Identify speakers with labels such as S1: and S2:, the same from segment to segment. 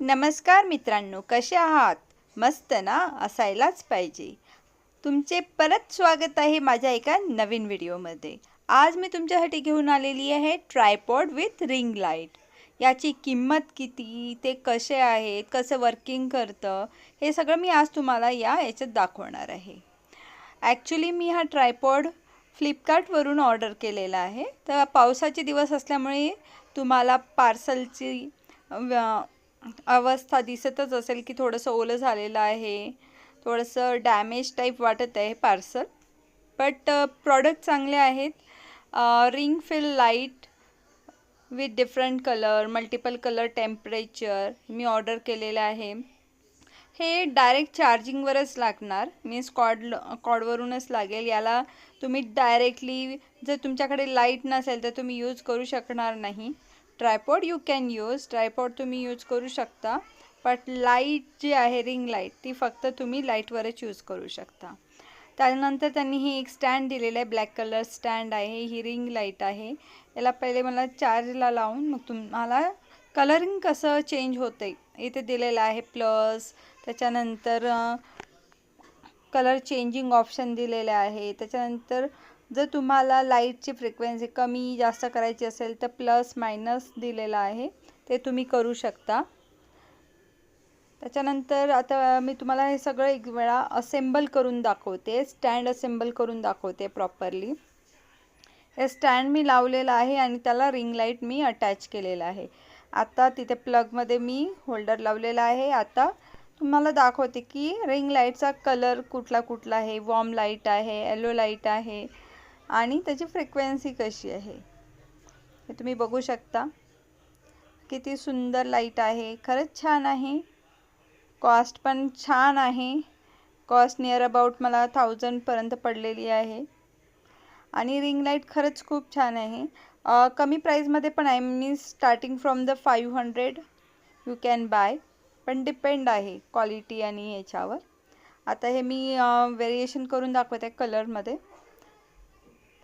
S1: नमस्कार मित्रांनो कसे आहात? मस्त ना? असायलाच पाहिजे. तुमचे परत स्वागत आहे माझ्या एका नवीन व्हिडिओमध्ये. आज मी तुमच्यासाठी घेऊन आलेली आहे ट्रायपॉड विथ रिंग लाइट. याची किंमत किती? ते कसे आहेत? कसं वर्किंग करतं? हे सगळं मी आज तुम्हाला या याच्यात दाखवणार आहे. ॲक्च्युली मी हा ट्रायपॉड फ्लिपकार्टवरून ऑर्डर केलेला आहे. तर पावसाचे दिवस असल्यामुळे तुम्हाला पार्सलची अवस्था दिसतच असेल की थोडंसं ओलं झालेलं आहे. थोडंसं डॅमेज टाईप वाटत आहे पार्सल बट प्रॉडक्ट चांगले आहेत. Ring fill light with different colour multiple colour temperature me order केलेलं आहे. हे डायरेक्ट चार्जिंगवरच लागणार. मीन्स कॉड कॉडवरूनच लागेल. याला तुम्ही डायरेक्टली जर तुमच्याकडे लाइट नसेल तर तुम्ही यूज करू शकणार नाही. Tripod you can use tripod तुम्ही यूज करू शकता बट लाइट जी आहे रिंग लाइट ती फक्त तुम्ही लाईटवरच यूज करू शकता. त्यानंतर त्यांनी ही एक स्टँड दिलेलं आहे ब्लॅक कलर स्टँड आहे ही रिंग लाइट आहे. याला पहिले मला चार्जला लावून मग तुम्हाला कलरिंग कसं चेंज होतं आहे इथे दिलेलं आहे प्लस त्याच्यानंतर कलर चेंजिंग ऑप्शन दिलेले आहे त्याच्यानंतर जर तुम्हाला लाईटची फ्रिक्वेन्सी कमी जास्त करायची असेल तर प्लस मायनस दिलेलं आहे ते तुम्ही करू शकता. त्याच्यानंतर आता मी तुम्हाला हे सगळं एक वेळा असेंबल करून दाखवते स्टँड असेंबल करून दाखवते प्रॉपरली हे स्टँड मी लावलेलं आहे आणि त्याला रिंग लाइट मी अटॅच केलेलं आहे. आता तिथे प्लगमध्ये मी होल्डर लावलेला आहे. आता तुम्हाला दाखवते की रिंग लाईटचा कलर कुठला कुठला आहे. वॉर्म लाइट आहे येलो लाइट आहे. आणि त्याची फ्रिक्वेन्सी कशी आहे? हे तुम्ही बघू शकता. किती सुंदर लाइट आहे. खरंच छान आहे. कॉस्ट पण छान आहे. कॉस्ट नियर अबाउट मला थाउजंडपर्यंत पडलेली आहे. आणि रिंग लाइट खरंच खूप छान आहे. कमी प्राईजमध्ये पण आहे मी starting from the five hundred you can buy पण डिपेंड आहे क्वालिटी आणि याच्यावर आता हे मी व्हेरिएशन करून दाखवते कलरमध्ये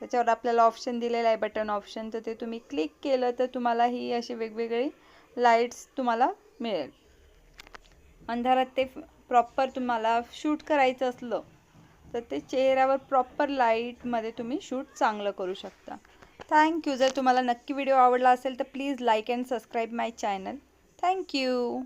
S1: त्याच्यावर आपल्याला ऑप्शन दिलेलं आहे बटन ऑप्शन तर ते तुम्ही क्लिक केलं तर तुम्हाला ही अशी वेगवेगळी लाईट्स तुम्हाला मिळेल. अंधारात ते प्रॉपर तुम्हाला शूट करायचं असलं तर ते चेहऱ्यावर प्रॉपर लाईटमध्ये तुम्ही शूट चांगलं करू शकता. थँक्यू जर तुम्हाला नक्की व्हिडिओ आवडला असेल तर please like and subscribe my channel thank you